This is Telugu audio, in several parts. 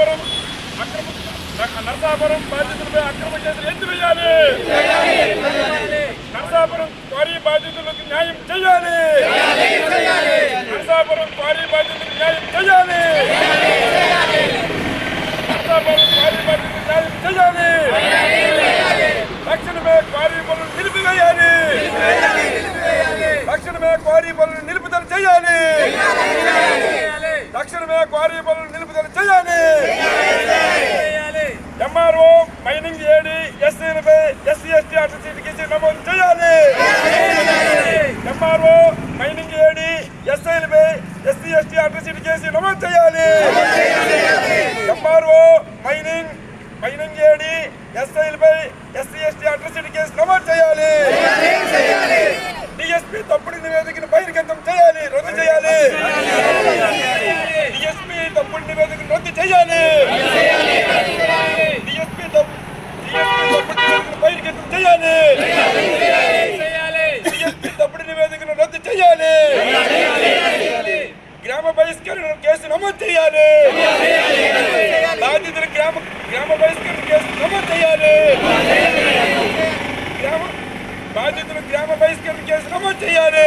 నరసాపురం నరసాపురం బాధితులపై అక్రమ కేసులు ఎత్తివేయాలి నరసాపురం క్వారీ బాధితులకు న్యాయం చేయాలి. నరసాపురం క్వారీ బాధితులకు న్యాయం చేయాలి. నరసాపురం క్వారీ బాధితులకు న్యాయం చేయాలి. తక్షణమే క్వారీ పనులు నిలిపివేయాలి. తక్షణమే క్వారీ పనులు నిలుపుదల చేయాలి. తక్షణమే క్వారీ పనులు నిలుపు వేయాలి ఎంఆర్ఓ మైనింగ్ ఏడి ఎస్సీ ఎనభై ఎస్సీ ఎస్టీ అట్లసీటీ కేసీ నమోదు చేయాలి ఎంఆర్ఓ మైనింగ్ ఏడి ఎస్సీ ఎనభై ఎస్సీ ఎస్టీ అట్లసీటీ కేసీ నమోదు చేయాలి MRO mining mining AD SC ఎనభై ఎస్సీ ఎస్టీ అట్లసీటీ కేసు నమోదు செய்யாதே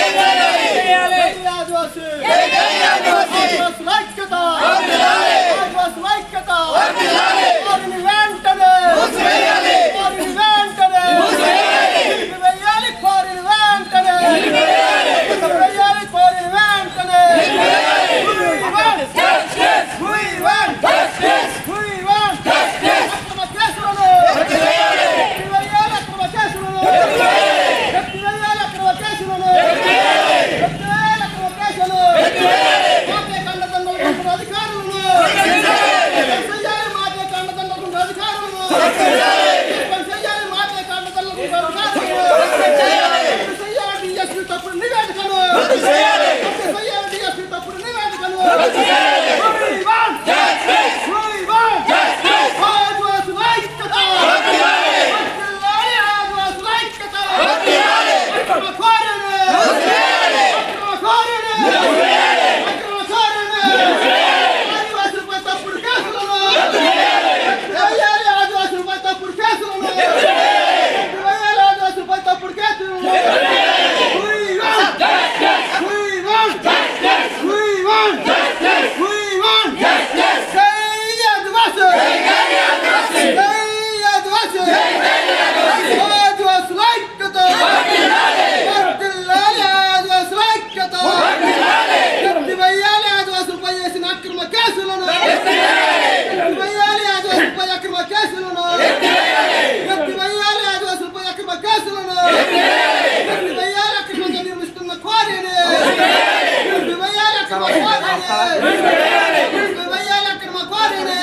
ఆదివాసీ ఆదివాసుల ఐక్యత ఆదివాసుల ఐక్యత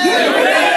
Yes,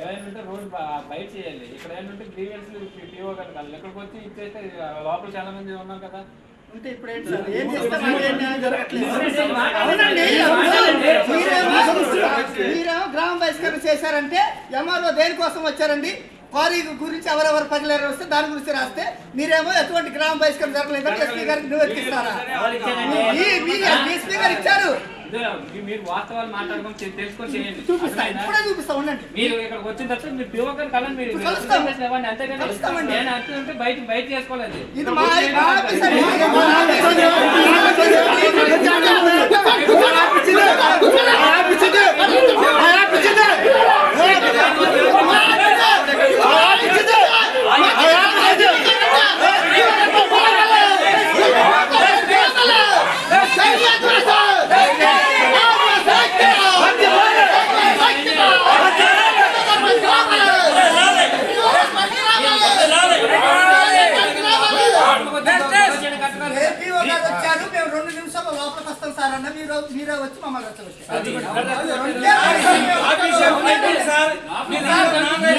ఏమైనా రోడ్ బయట చేయాలి. ఇక్కడ ఏంటంటే గ్రీవెన్స్ పిఓ గారు కాదు ఇక్కడికి వచ్చి ఇచ్చేస్తే లోపల చాలా మంది ఉన్నాం కదా. అంటే ఇప్పుడు ఏంటి సార్? ఏం చేస్తాం ఏం న్యాయం జరగట్లేదు? అవునండి. అవునండి మీరేమో మీరేమో గ్రామ బహిష్కరణ చేశారంటే ఎంఆర్ఓ దేనికోసం వచ్చారండి? క్వారీ గురించి ఎవరెవరు ప్రజలు వస్తే దాని గురించి రాస్తే మీరేమో ఎటువంటి గ్రామ బహిష్కరణ జరగలేదంటే ఎస్పీ గారికి? మీ- ఎస్పీ గారు ఇచ్చారు. మీరు వాస్తవాలు మాట్లాడుకొని తె- తెలుసుకొని చేయండి మీరు ఇక్కడికి వచ్చిన తర్వాత మీరు గారు కలండి మీరు అంతేగాని. నేను అంటుంటే బయట బయట చేసుకోలేదు ఇది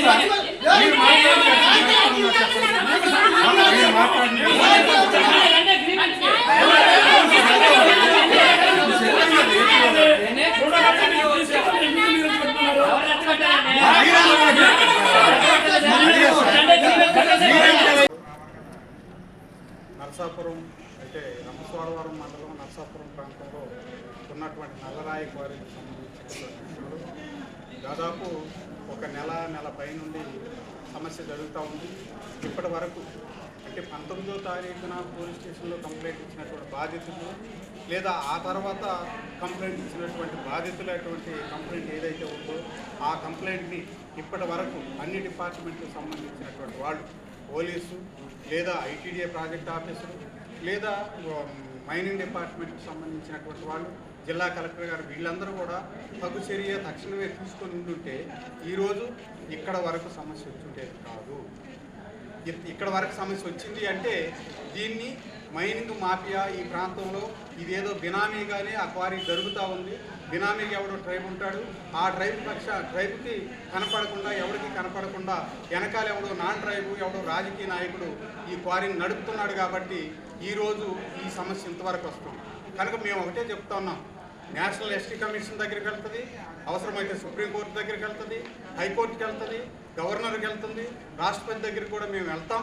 Yeah, yeah, yeah. పైనుండి పై నుండి సమస్య జరుగుతూ ఉంది. ఇప్పటి వరకు అంటే పంతొమ్మిదో తారీఖున పోలీస్ స్టేషన్లో కంప్లైంట్ ఇచ్చినటువంటి బాధితులు లేదా ఆ తర్వాత కంప్లైంట్ ఇచ్చినటువంటి బాధితులటువంటి కంప్లైంట్ ఏదైతే ఉందో ఆ కంప్లైంట్ని ఇప్పటి వరకు అన్ని డిపార్ట్మెంట్లకు సంబంధించినటువంటి వాళ్ళు పోలీసు లేదా ఐటీడీఏ ప్రాజెక్ట్ ఆఫీసరు లేదా మైనింగ్ డిపార్ట్మెంట్కి సంబంధించినటువంటి వాళ్ళు జిల్లా కలెక్టర్ గారు వీళ్ళందరూ కూడా తగు చర్య తక్షణమే తీసుకొని ఉంటుంటే ఈరోజు ఇక్కడ వరకు సమస్య వచ్చుంటేది కాదు. ఇ- ఇక్కడ వరకు సమస్య వచ్చింది అంటే దీన్ని మైనింగ్ మాఫియా ఈ ప్రాంతంలో ఇదేదో బినామీగానే ఆ క్వారీ జరుగుతూ ఉంది. బినామీకి ఎవడో ట్రైబ్ ఉంటాడు. ఆ ట్రైబ్ పక్ష ట్రైబ్కి కనపడకుండా ఎవరికి కనపడకుండా వెనకాల ఎవడో నాన్ ట్రైబ్ ఎవడో రాజకీయ నాయకుడు ఈ క్వారీని నడుపుతున్నాడు కాబట్టి ఈరోజు ఈ సమస్య ఇంతవరకు వస్తుంది. కనుక మేము ఒకటే చెప్తా ఉన్నాం. నేషనల్ ఎస్టీ కమిషన్ దగ్గరికి వెళ్తుంది అవసరమైతే సుప్రీంకోర్టు దగ్గరికి వెళ్తుంది హైకోర్టుకి వెళ్తుంది గవర్నర్కి వెళ్తుంది రాష్ట్రపతి దగ్గరికి కూడా మేము వెళ్తాం.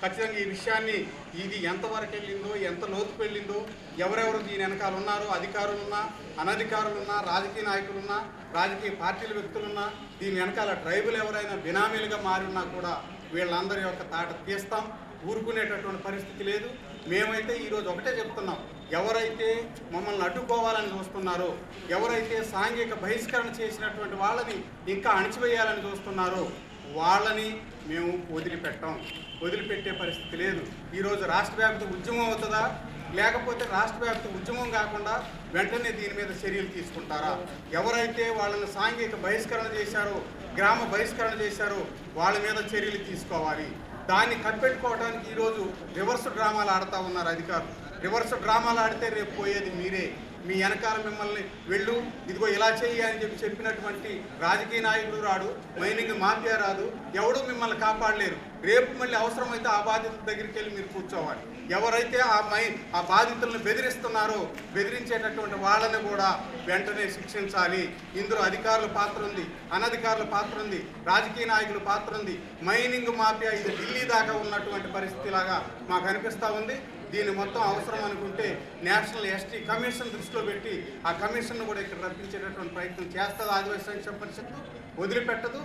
ఖచ్చితంగా ఈ విషయాన్ని ఇది ఎంతవరకు వెళ్ళిందో ఎంత లోతుకు వెళ్ళిందో ఎవరెవరు దీని వెనకాల ఉన్నారో అధికారులున్నా అనధికారులున్నా రాజకీయ నాయకులున్నా రాజకీయ పార్టీల వ్యక్తులున్నా దీని వెనకాల ట్రైబుల్ ఎవరైనా బినామీలుగా మారి ఉన్నా కూడా వీళ్ళందరి యొక్క తాట తీస్తాం. ఊరుకునేటటువంటి పరిస్థితి లేదు. మేమైతే ఈరోజు ఒకటే చెప్తున్నాం. ఎవరైతే మమ్మల్ని అడ్డుకోవాలని చూస్తున్నారో ఎవరైతే సాంఘిక బహిష్కరణ చేసినటువంటి వాళ్ళని ఇంకా అణిచివేయాలని చూస్తున్నారో వాళ్ళని మేము వదిలిపెట్టాం. వదిలిపెట్టే పరిస్థితి లేదు. ఈరోజు రాష్ట్ర వ్యాప్త ఉద్యమం అవుతుందా? లేకపోతే రాష్ట్ర వ్యాప్త ఉద్యమం కాకుండా వెంటనే దీని మీద చర్యలు తీసుకుంటారా? ఎవరైతే వాళ్ళని సాంఘిక బహిష్కరణ చేశారో గ్రామ బహిష్కరణ చేశారో వాళ్ళ మీద చర్యలు తీసుకోవాలి. దాన్ని కనిపెట్టుకోవడానికి ఈరోజు రివర్స్ డ్రామాలు ఆడుతూ ఉన్నారు అధికారులు. రివర్స్ డ్రామాలు ఆడితే రేపు పోయేది మీరే. మీ వెనకాల మిమ్మల్ని వెళ్ళు ఇదిగో ఇలా చెయ్యి అని చెప్పి చెప్పినటువంటి రాజకీయ నాయకులు రాడు మైనింగ్ మాఫియా రాదు ఎవడు మిమ్మల్ని కాపాడలేరు. రేపు మళ్ళీ అవసరమైతే ఆ బాధితుల దగ్గరికి వెళ్ళి మీరు కూర్చోవాలి. ఎవరైతే ఆ మై ఆ బాధితులను బెదిరిస్తున్నారో బెదిరించేటటువంటి వాళ్ళని కూడా వెంటనే శిక్షించాలి. ఇందులో అధికారుల పాత్ర ఉంది అనధికారుల పాత్ర ఉంది రాజకీయ నాయకుల పాత్ర ఉంది. మైనింగ్ మాఫియా ఇది ఢిల్లీ దాకా ఉన్నటువంటి పరిస్థితి లాగా మాకు అనిపిస్తూ ఉంది. దీన్ని మొత్తం అవసరం అనుకుంటే నేషనల్ ఎస్టీ కమిషన్ దృష్టిలో పెట్టి ఆ కమిషన్ను కూడా ఇక్కడ రప్పించేటటువంటి ప్రయత్నం చేస్తుంది ఆదివాసీ సంక్షేమ పరిషత్తు. వదిలిపెట్టదు.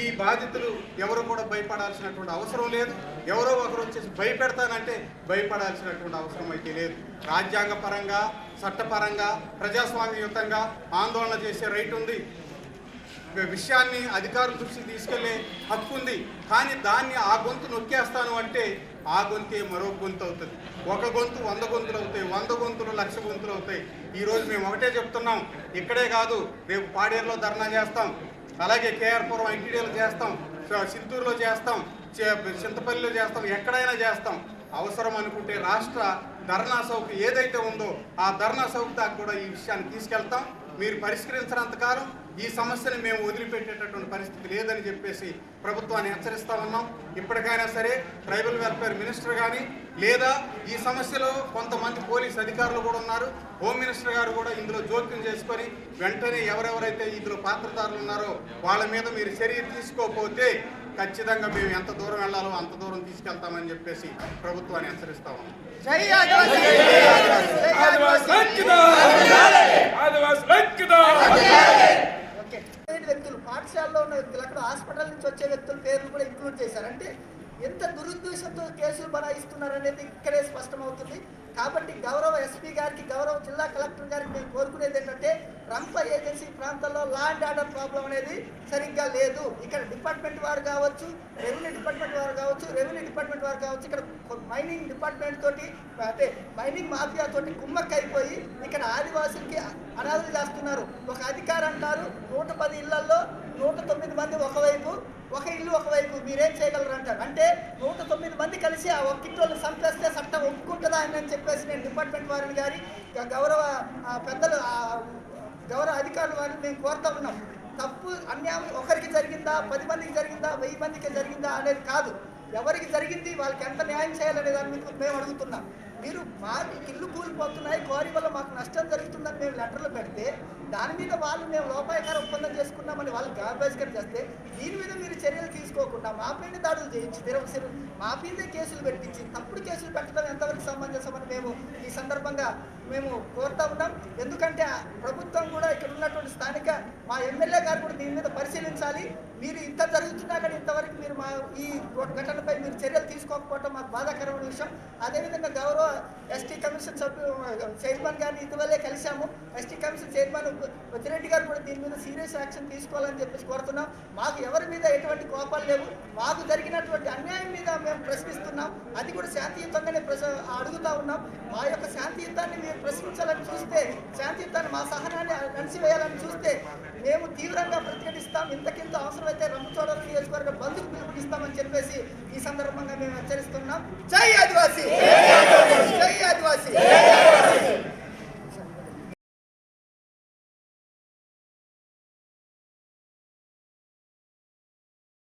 ఈ బాధితులు ఎవరు కూడా భయపడాల్సినటువంటి అవసరం లేదు. ఎవరో ఒకరు వచ్చేసి భయపెడతానంటే భయపడాల్సినటువంటి అవసరం అయితే లేదు. రాజ్యాంగపరంగా చట్టపరంగా ప్రజాస్వామ్యయుతంగా ఆందోళన చేసే రైట్ ఉంది. విషయాన్ని అధికారుల దృష్టికి తీసుకెళ్ళే హక్కు ఉంది. కానీ దాన్ని ఆ గొంతు నొక్కేస్తాను అంటే ఆ గొంతే మరో గొంతు అవుతుంది. ఒక గొంతు వంద గొంతులు అవుతాయి వంద గొంతులు లక్ష గొంతులు అవుతాయి. ఈరోజు మేము ఒకటే చెప్తున్నాం ఇక్కడే కాదు రేపు పాడేరులో ధర్నా చేస్తాం అలాగే కేఆర్పురం ఐటీడీలో చేస్తాం సింతూరులో చేస్తాం చే- చింతపల్లిలో చేస్తాం ఎక్కడైనా చేస్తాం. అవసరం అనుకుంటే రాష్ట్ర ధర్నా సౌక ఏదైతే ఉందో ఆ ధర్నా సౌక్ దాకా కూడా ఈ విషయాన్ని తీసుకెళ్తాం. మీరు పరిష్కరించినంతకాలం ఈ సమస్యను మేము వదిలిపెట్టేటటువంటి పరిస్థితి లేదని చెప్పేసి ప్రభుత్వాన్ని హెచ్చరిస్తా ఉన్నాం. ఇప్పటికైనా సరే ట్రైబల్ వెల్ఫేర్ మినిస్టర్ కానీ లేదా ఈ సమస్యలో కొంతమంది పోలీస్ అధికారులు కూడా ఉన్నారు. హోమ్ మినిస్టర్ గారు కూడా ఇందులో జోక్యం చేసుకొని వెంటనే ఎవరెవరైతే ఇందులో పాత్రదారులు ఉన్నారో వాళ్ళ మీద మీరు చర్య తీసుకోకపోతే ఖచ్చితంగా మేము ఎంత దూరం వెళ్ళాలో అంత దూరం తీసుకెళ్తామని చెప్పేసి ప్రభుత్వాన్ని హెచ్చరిస్తా ఉన్నాం. జై ఆదివాసీ. జై ఆదివాసి. ఆదివాసీ. ఐక్యత. ఆదివాసి ఐక్యత. ఓకే. లేని వ్యక్తులు పాఠశాలలో ఉన్న వ్యక్తులు అక్కడ హాస్పిటల్ నుంచి వచ్చే వ్యక్తుల పేర్లు కూడా ఇంక్లూడ్ చేశారు. అంటే ఎంత దురుద్దేశంతో కేసులు బనాయిస్తున్నారు అనేది ఇక్కడే స్పష్టమవుతుంది. కాబట్టి గౌరవ ఎస్పీ గారికి గౌరవ జిల్లా కలెక్టర్ గారికి మేము కోరుకునేది ఏంటంటే రంప ఏజెన్సీ ప్రాంతంలో లా అండ్ ఆర్డర్ ప్రాబ్లం అనేది సరిగ్గా లేదు. ఇక్కడ డిపార్ట్మెంట్ వారు కావచ్చు రెవెన్యూ డిపార్ట్మెంట్ వారు కావచ్చు రెవెన్యూ డిపార్ట్మెంట్ వారు కావచ్చు ఇక్కడ మైనింగ్ డిపార్ట్మెంట్ తోటి అంటే మైనింగ్ మాఫియా తోటి కుమ్మక్కైపోయి ఇక్కడ ఆదివాసులకి అనాథలు చేస్తున్నారు. ఒక అధికారి అంటారు నూట పది ఇళ్ళలో నూట తొమ్మిది మంది ఒకవైపు ఒక ఇల్లు ఒకవైపు మీరేం చేయగలరు అంటారు? అంటే నూట తొమ్మిది మంది కలిసి ఆ ఒక్క ఇంట్లో సంపేస్తే చట్టం ఒప్పుకుంటుందా అని చెప్పేసి నేను డిపార్ట్మెంట్ వారిని గారి గౌరవ పెద్దలు గౌరవ అధికారులు వారిని మేము కోరుతా ఉన్నాం. తప్పు అన్యాయం ఒకరికి జరిగిందా? పది మందికి జరిగిందా? వెయ్యి మందికి జరిగిందా? అనేది కాదు. ఎవరికి జరిగింది? వాళ్ళకి ఎంత న్యాయం చేయాలనే దాని మీద మేము అడుగుతున్నాం. మీరు మా ఇల్లు కూలిపోతున్నాయి కోరి వల్ల మాకు నష్టం జరుగుతుందని మేము లెటర్లు పెడితే దాని మీద వాళ్ళు మేము లోపాయకార ఒప్పందం చేసుకున్నామని వాళ్ళు బహిష్కరణ చేస్తే దీని మీద మీరు చర్యలు తీసుకోకుండా మా పైన దాడులు చేయించి తిరవసిరు. మా పైనే కేసులు పెట్టించి తప్పుడు కేసులు పెట్టడం ఎంతవరకు సమంజసమని మేము ఈ సందర్భంగా మేము కోరుతా ఉన్నాం. ఎందుకంటే ఆ ప్రభుత్వం కూడా ఇక్కడ ఉన్నటువంటి స్థానిక మా ఎమ్మెల్యే గారు కూడా దీని మీద పరిశీలించాలి. మీరు ఇంత జరుగుతున్నా కానీ ఇంతవరకు మీరు మా ఈ ఘటనపై మీరు చర్యలు తీసుకోకపోవడం మాకు బాధాకరమైన విషయం. అదేవిధంగా గౌరవ ఎస్టీ కమిషన్ సభ్యు చైర్మన్ గారిని ఇటీవలే కలిశాము. ఎస్టీ కమిషన్ చైర్మన్ వచ్చిరెడ్డి గారు కూడా దీని మీద సీరియస్ యాక్షన్ తీసుకోవాలని చెప్పేసి కోరుతున్నాం. మాకు ఎవరి మీద ఎటువంటి కోపాలు లేవు. మాకు జరిగినటువంటి అన్యాయం మీద మేము ప్రశ్నిస్తున్నాం. అది కూడా శాంతియుతంగానే ప్రశ అడుగుతా ఉన్నాం. మా యొక్క శాంతియుతాన్ని మీరు ప్రశ్నించాలని చూస్తే శాంతియుతాన్ని మా సహనాన్ని అణిచివేయాలని చూస్తే మేము తీవ్రంగా ప్రతిఘటిస్తాం. ఇంతకింత అవసరమైతే రంపచోడవరం నియోజకవర్గ బంధుకు పిలుపునిస్తామని చెప్పేసి ఈ సందర్భంగా మేము హెచ్చరిస్తున్నాం. జై ఆదివాసీ! జై ఆదివాసీ!